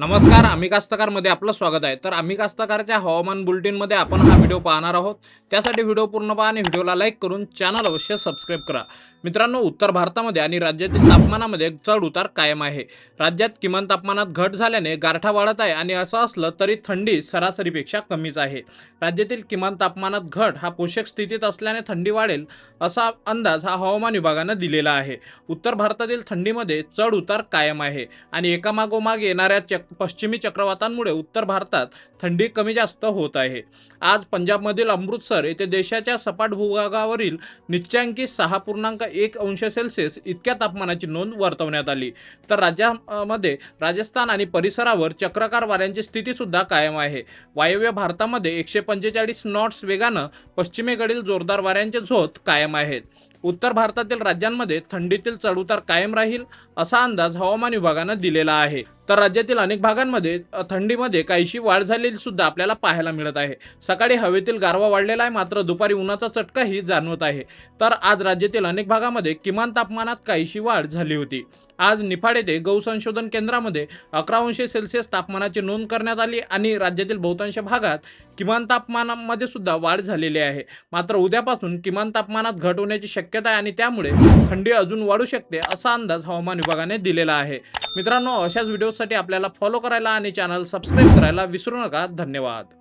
नमस्कार आम्ही कास्तकारमध्ये आपलं स्वागत आहे. तर आम्ही कास्तकारच्या हवामान बुलेटिनमध्ये आपण हा व्हिडिओ पाहणार आहोत. त्यासाठी व्हिडिओ पूर्ण पहा आणि व्हिडिओला लाईक करून चॅनल अवश्य सबस्क्राईब करा. मित्रांनो उत्तर भारतामध्ये आणि राज्यातील तापमानामध्ये चढ उतार कायम आहे. राज्यात किमान तापमानात घट झाल्याने गारठा वाढत आहे आणि असं असलं तरी थंडी सरासरीपेक्षा कमीच आहे. राज्यातील किमान तापमानात घट हा पोषक स्थितीत असल्याने थंडी वाढेल असा अंदाज हा हवामान विभागानं दिलेला आहे. उत्तर भारतातील थंडीमध्ये चढ उतार कायम आहे आणि एकामागोमाग येणाऱ्या चक्क पश्चिमी चक्रवातांमुळे उत्तर भारतात थंडी कमी जास्त होत आहे. आज पंजाबमधील अमृतसर येथे देशाच्या सपाट भूभागावरील निच्चांकी सहा पूर्णांक एक अंश सेल्सिअस इतक्या तापमानाची नोंद वर्तवण्यात आली. तर राज्यामध्ये राजस्थान आणि परिसरावर चक्रकार वाऱ्यांची स्थितीसुद्धा कायम आहे. वायव्य भारतामध्ये एकशे पंचेचाळीस नॉट्स वेगानं पश्चिमेकडील जोरदार वाऱ्यांचे झोत कायम आहेत. उत्तर भारतातील राज्यांमध्ये थंडीतील चढउतार कायम राहील असा अंदाज हवामान विभागानं दिलेला आहे. तर राज्यातील अनेक भागांमध्ये थंडीमध्ये काहीशी वाढ झालेली सुद्धा आपल्याला पाहायला मिळत आहे. सकाळी हवेतील गारवा वाढलेला आहे मात्र दुपारी उन्हाचा चटकाही जाणवत आहे. तर आज राज्यातील अनेक भागामध्ये किमान तापमानात काहीशी वाढ झाली होती. आज निफाड येथे गौ संशोधन केंद्रामध्ये अकरा अंश सेल्सिअस तापमानाची नोंद करण्यात आली आणि राज्यातील बहुतांश भागात किमान तापमानामध्ये सुद्धा वाढ झालेली आहे. मात्र उद्यापासून किमान तापमानात घट होण्याची शक्यता आहे आणि त्यामुळे थंडी अजून वाढू शकते असा अंदाज हवामान विभागाने दिलेला आहे. मित्रांनो अशाच व्हिडिओसाठी आपल्याला फॉलो करायला आणि चॅनल सबस्क्राईब करायला विसरू नका. धन्यवाद.